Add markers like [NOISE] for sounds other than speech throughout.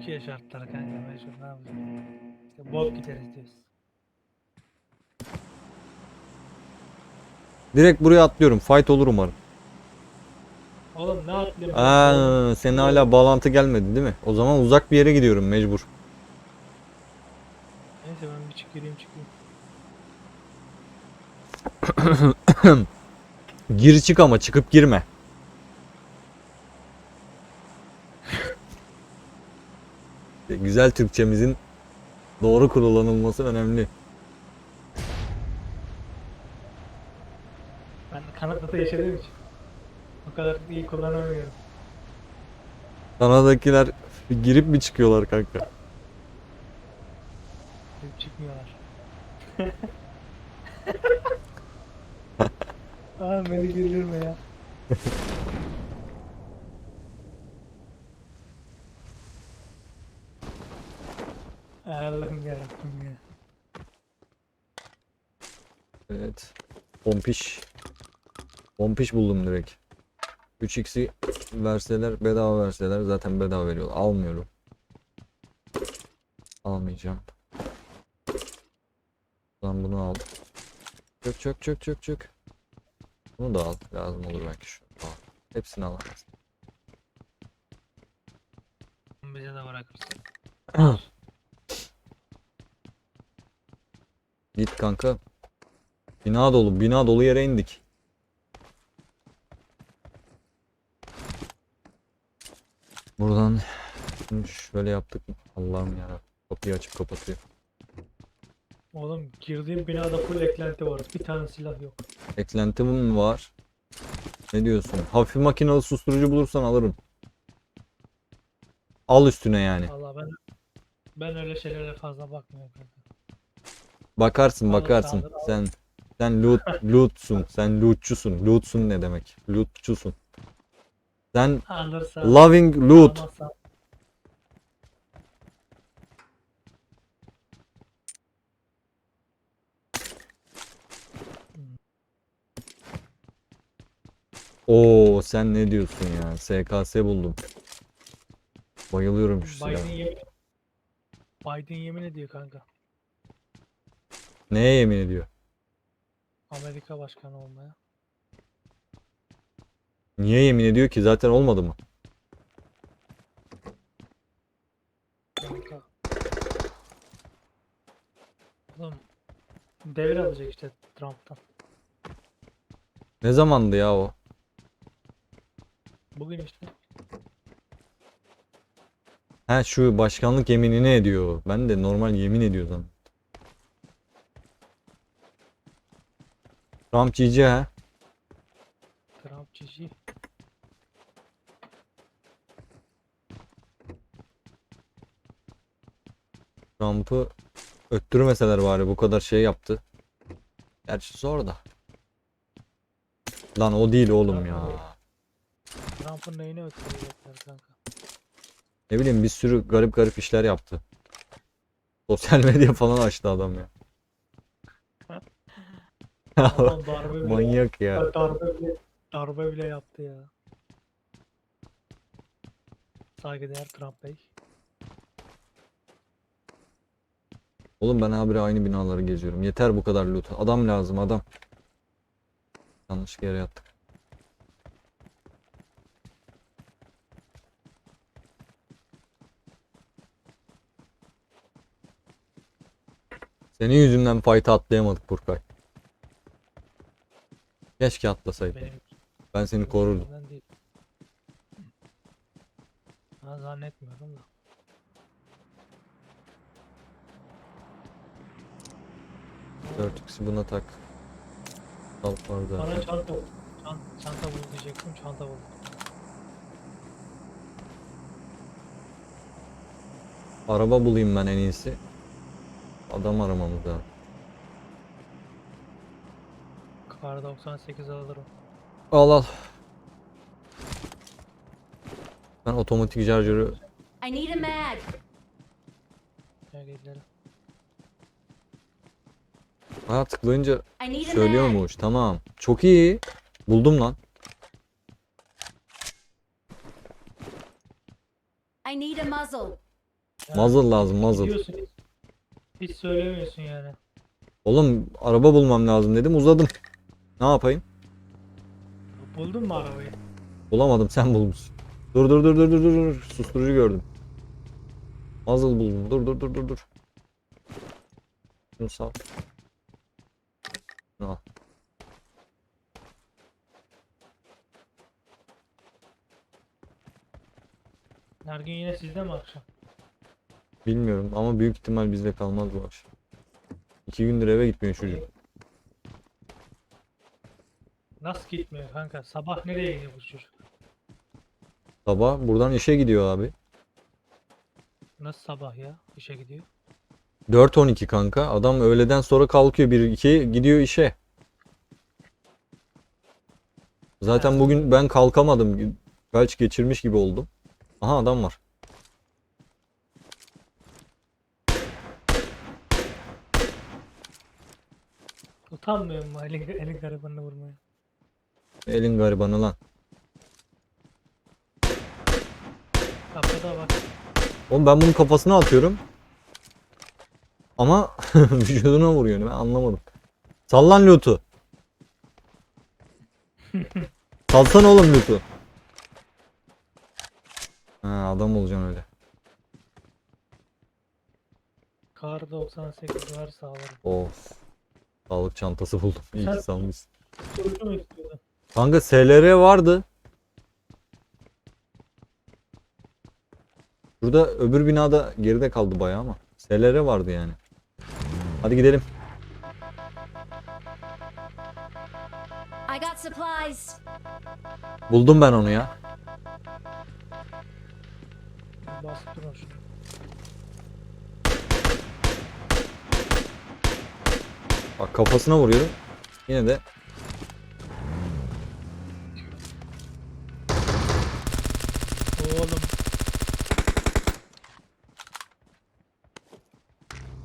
Türkiye şartları kanka mecbur ne yapacağız? İşte bok gideriz diyoruz. Direkt buraya atlıyorum. Fight olur umarım. Oğlum ne atlayayım? Aa, senin hala bağlantı gelmedi değil mi? O zaman uzak bir yere gidiyorum mecbur. Neyse ben bir çık gireyim çıkayım. [COUGHS] Gir çık ama çıkıp girme. Güzel Türkçemizin doğru kullanılması önemli. Ben Kanada'da yaşadığım için o kadar iyi kullanamıyorum. Kanadakiler girip mi çıkıyorlar kanka? Girip çıkmıyorlar. [LAUGHS] Aa beni güldürme ya. [LAUGHS] Allah'ım yarabbim ya. Evet. Pompiş. Pompiş buldum direkt. 3x'i verseler bedava verseler zaten bedava veriyor. Almıyorum. Almayacağım. Lan bunu al. Çök çök çök çök çök. Bunu da al. Lazım olur belki şu. Al. Hepsini al. Bize de bırakırsın. [CLEARS THROAT] Git kanka. Bina dolu. Bina dolu yere indik. Buradan şöyle yaptık? Allah'ım ya. Kapıyı açıp kapatıyor. Oğlum girdiğim binada full eklenti var. Bir tane silah yok. Eklenti mi var? Ne diyorsun? Hafif makinalı susturucu bulursan alırım. Al üstüne yani. Valla ben ben öyle şeylere fazla bakmıyorum kanka. Bakarsın bakarsın. Sen sen loot lootsun. Sen lootçusun. Lootsun ne demek? Lootçusun. Sen loving loot. Oo sen ne diyorsun ya? SKS buldum. Bayılıyorum şu Biden silaha. yemin Biden yemin ediyor kanka. Neye yemin ediyor? Amerika başkanı olmaya. Niye yemin ediyor ki? Zaten olmadı mı? Kanka. Oğlum devir alacak işte Trump'tan. Ne zamandı ya o? Bugün işte. Ha şu başkanlık yeminini ediyor. Ben de normal yemin ediyor zannettim. Trump GG ha. Trump cici. Trump'ı öttürmeseler bari bu kadar şey yaptı. Gerçi zor da. Lan o değil oğlum ya. Trump'ın neyini ötürecekler kanka. Ne bileyim bir sürü garip garip işler yaptı. Sosyal [LAUGHS] medya falan açtı adam ya. Adam [LAUGHS] darbe bile, Manyak ya. darbe bile, darbe bile yaptı ya. Saygıdeğer Trump Bey. Oğlum ben habire aynı binaları geziyorum. Yeter bu kadar loot. Adam lazım adam. Yanlış yere yattık. Senin yüzünden fight'a atlayamadık Burkay. Keşke atlasaydın. Benim Ben seni korurdum. yüzümden değil. Ben zannetmiyorum da. Dört x'i buna tak. Al orada. Bana çanta bul. Çan, çanta bul diyecektim. Çanta bul. Araba bulayım ben en iyisi. Adam aramamız lazım. Kar 98 alırım. Al al. Ben otomatik şarjörü I need a mag. Gel gidelim. ha tıklayınca I need a mag. söylüyormuş. Tamam. Çok iyi. Buldum lan. I need a muzzle. Muzzle lazım muzzle. gidiyorsun, hiç söylemiyorsun yani. Oğlum araba bulmam lazım dedim uzadım. Ne yapayım? Buldun mu arabayı? Bulamadım sen bulmuşsun. Dur dur dur dur dur dur. Susturucu gördüm. Muzzle buldum. Dur dur dur dur dur. Şunu sal. Şunu al. Her gün yine sizde mi akşam? Bilmiyorum ama büyük ihtimal bizde kalmaz bu akşam. İki gündür eve gitmiyor çocuk. Nasıl gitmiyor kanka? Sabah nereye gidiyor bu çocuk? Sabah buradan işe gidiyor abi. Nasıl sabah ya? İşe gidiyor. 4.12 kanka. Adam öğleden sonra kalkıyor 1-2 gidiyor işe. Zaten Ha. bugün ben kalkamadım. Felç geçirmiş gibi oldum. Aha adam var. Utanmıyor mu elin, elin garibanını vurmaya? Elin garibanı lan. Kapıda bak. Oğlum ben bunun kafasına atıyorum. Ama [LAUGHS] vücuduna vuruyor. Ben anlamadım. Sallan loot'u. [LAUGHS] Salsana oğlum loot'u. Ha, adam olacaksın öyle. Kar 98 var sağlarım. Of. Sağlık çantası buldum. İyi ki salmışsın. Sorucu mu istiyordun? Kanka SLR vardı. Burada öbür binada geride kaldı bayağı ama. SLR vardı yani. Hadi gidelim. I got supplies. Buldum ben onu ya. Şunu. Bak kafasına vuruyorum. Yine de Oğlum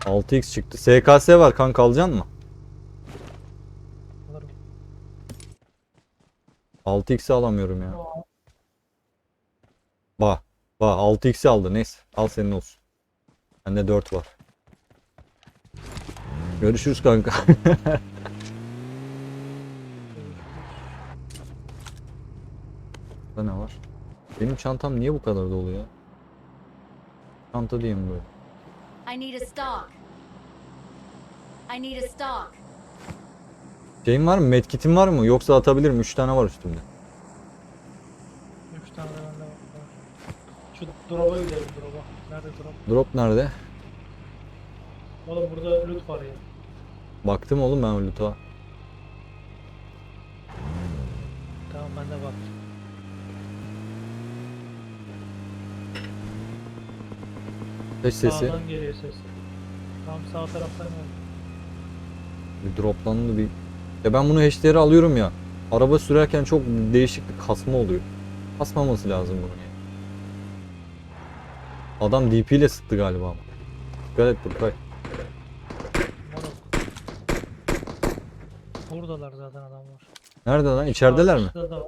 6x çıktı. SKS var kanka alacaksın mı? alırım. 6x'i alamıyorum ya. Aa, Bak. Bak 6x'i aldı. Neyse. Al senin olsun. Bende 4 var. Görüşürüz kanka. [LAUGHS] Burada ne var? Benim çantam niye bu kadar dolu ya? Çanta diyeyim böyle. I need a stock. I need a stock. Şeyin var mı? Medkit'in var mı? Yoksa atabilirim. 3 tane var üstümde. Üç tane de bende var. Şu drop'a gidelim drop'a. Nerede drop? Drop nerede? Oğlum burada loot var ya. Baktım oğlum ben loot'a. Ses sesi. Sağdan geliyor ses. Tam sağ taraftan geliyor. Bir droplandı bir. Ya ben bunu HDR'e alıyorum ya. Araba sürerken çok değişik bir kasma oluyor. Kasmaması lazım bunun ya. Adam DP ile sıktı galiba ama. Dikkat et Burkay. Buradalar zaten adamlar. Nerede lan? İçerideler mi? Karşıda da var.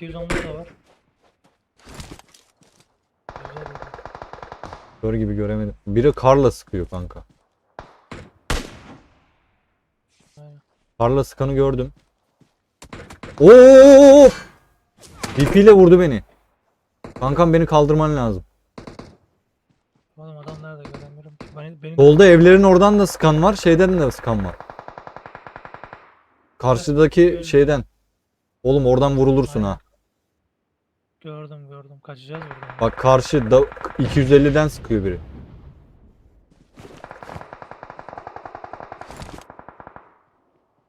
210'da da var. Güzel oldu. Gör gibi göremedim. Biri karla sıkıyor kanka. Karla sıkanı gördüm. Oo! DP ile vurdu beni. Kankam beni kaldırman lazım. Oğlum adam nerede göremiyorum. ki. Beni, beni Solda evlerin oradan da sıkan var, şeyden de sıkan var. Karşıdaki şeyden. Oğlum oradan vurulursun ha. Gördüm gördüm. Kaçacağız buradan. Bak karşı da 250'den sıkıyor biri.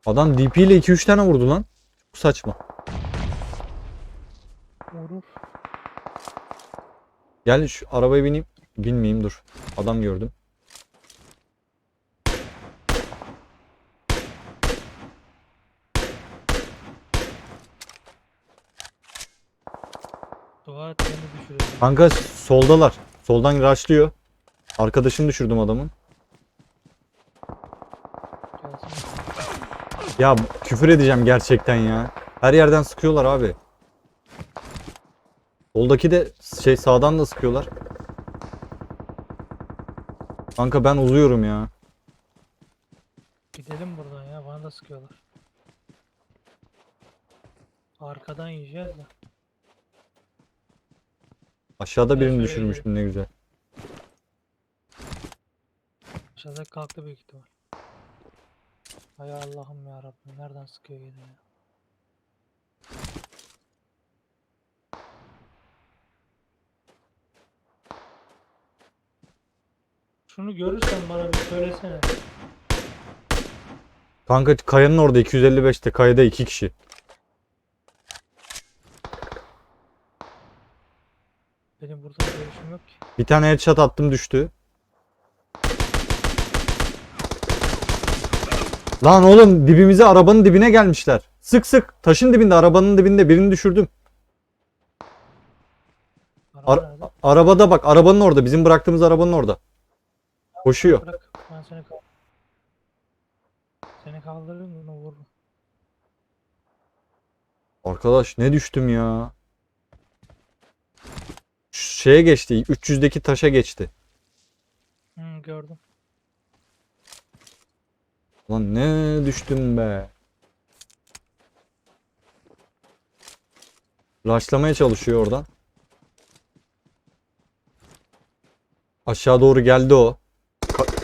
Adam DP ile 2-3 tane vurdu lan. Çok saçma. Vurur. Gel şu arabaya bineyim. Binmeyeyim dur. Adam gördüm. Dua et beni düşürüyor. Kanka soldalar. Soldan rushlıyor. Arkadaşını düşürdüm adamın. Gelsin. Ya küfür edeceğim gerçekten ya. Her yerden sıkıyorlar abi. Soldaki de şey sağdan da sıkıyorlar. Kanka ben uzuyorum ya. Gidelim buradan ya. Bana da sıkıyorlar. Arkadan yiyeceğiz de. Aşağıda birini düşürmüştüm ne güzel. Aşağıda kalktı büyük ihtimal. Hay Allah'ım ya Rabbim nereden sıkıyor yine ya. Şunu görürsen bana bir söylesene. Kanka kayanın orada 255'te kayada iki kişi. Benim burada bir görüşüm yok ki. Bir tane headshot attım düştü. Lan oğlum dibimize arabanın dibine gelmişler. Sık sık taşın dibinde arabanın dibinde birini düşürdüm. Araba Ar- nerede? arabada bak arabanın orada bizim bıraktığımız arabanın orada. Koşuyor. Bırak ben seni kaldır. Seni kaldırırım bunu vururum. Arkadaş ne düştüm ya. Şeye geçti 300'deki taşa geçti. Hı, gördüm. Lan ne düştüm be. Raşlamaya çalışıyor oradan. Aşağı doğru geldi o. Ka-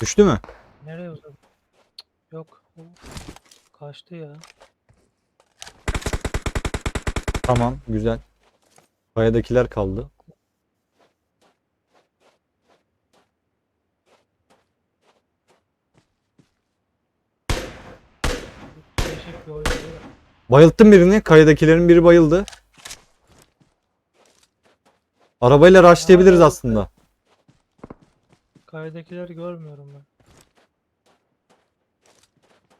Düştü mü? Nereye uzadı? Yok. Kaçtı ya. Tamam, güzel. Kayadakiler kaldı. Bayılttım birini. Kayadakilerin biri bayıldı. Arabayla rushlayabiliriz Aa, aslında. Kayadakileri görmüyorum ben.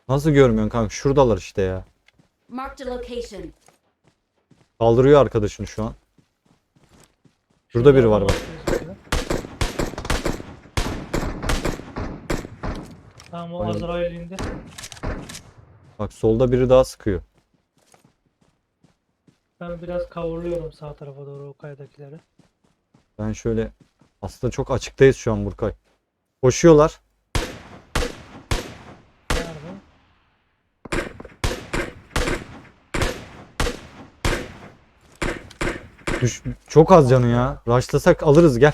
Nasıl görmüyorsun kanka? Şuradalar işte ya. Marked a location. Kaldırıyor arkadaşını şu an. Şurada biri var bak. Tamam o Aynen. Azrail indi. Bak solda biri daha sıkıyor. Ben biraz kavurluyorum sağ tarafa doğru o kayadakileri. Ben şöyle aslında çok açıktayız şu an Burkay. Koşuyorlar. Nerede? Düş çok az canı ya. Rushlasak alırız gel.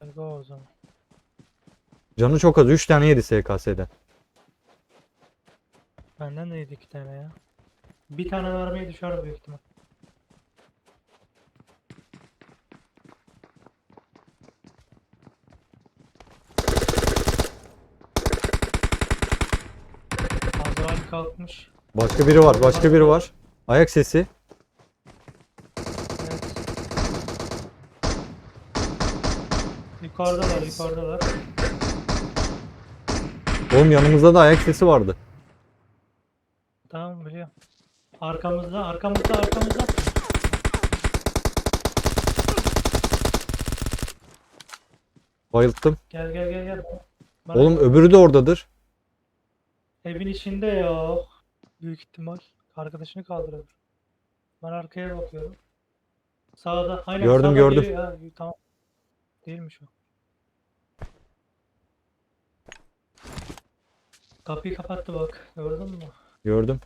Hadi go o zaman. Canı çok az. 3 tane yedi SKS'den. Benden de yedi iki tane ya. Bir tane vermeye düşer büyük ihtimal. Azrail kalkmış. Başka biri var. Başka biri var. Ayak sesi. Evet. Yukarıdalar, yukarıdalar. Oğlum yanımızda da ayak sesi vardı. Tamam biliyorum. Arkamızda, arkamızda, arkamızda. Bayılttım. Gel gel gel gel. Bana Oğlum öbürü de oradadır. Evin içinde ya. Büyük ihtimal. Arkadaşını kaldırıyor. Ben arkaya bakıyorum. Sağda. Aynen Gördüm, sağda gördüm. geliyor. Ha, tamam. Değilmiş o. Kapıyı kapattı bak. Gördün mü? Gördüm.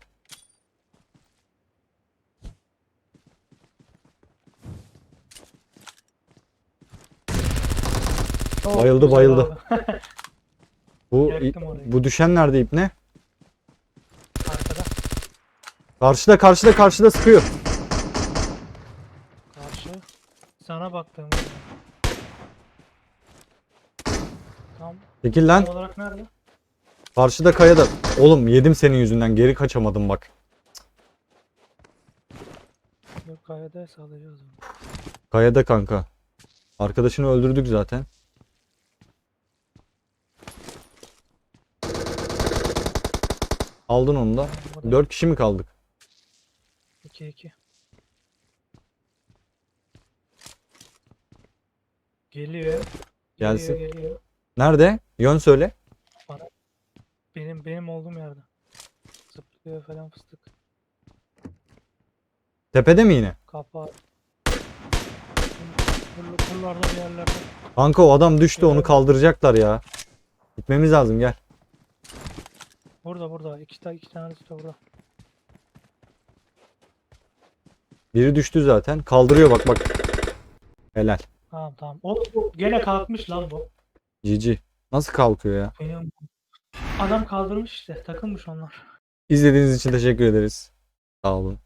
Oh, Bayıldı, bayıldı. [LAUGHS] Bu bu düşen nerede ipne? Arkada. Karşıda karşıda karşıda sıkıyor. Karşı. Sana baktım. Tam Çekil lan. tam olarak nerede? Karşıda kayada. Oğlum yedim senin yüzünden. Geri kaçamadım bak. Yok kayadaysa alacağız onu. Kayada kanka. Arkadaşını öldürdük zaten. Aldın onu da. Burada 4 kişi mi kaldık? 2 2. Geliyor. Gelsin. Geliyor, geliyor. Nerede? Yön söyle. Benim benim olduğum yerde. Zıplıyor falan fıstık. Tepede mi yine? Buralarda- Buralarda bir yerlerde. Kanka o adam düştü onu kaldıracaklar ya. Gitmemiz lazım gel. Burada burada. İki, ta iki tanesi de burada. Biri düştü zaten. Kaldırıyor bak bak. Helal. Tamam tamam. O gene kalkmış lan bu. Cici. Nasıl kalkıyor ya? Benim adam kaldırmış işte. Takılmış onlar. İzlediğiniz için teşekkür ederiz. Sağ olun.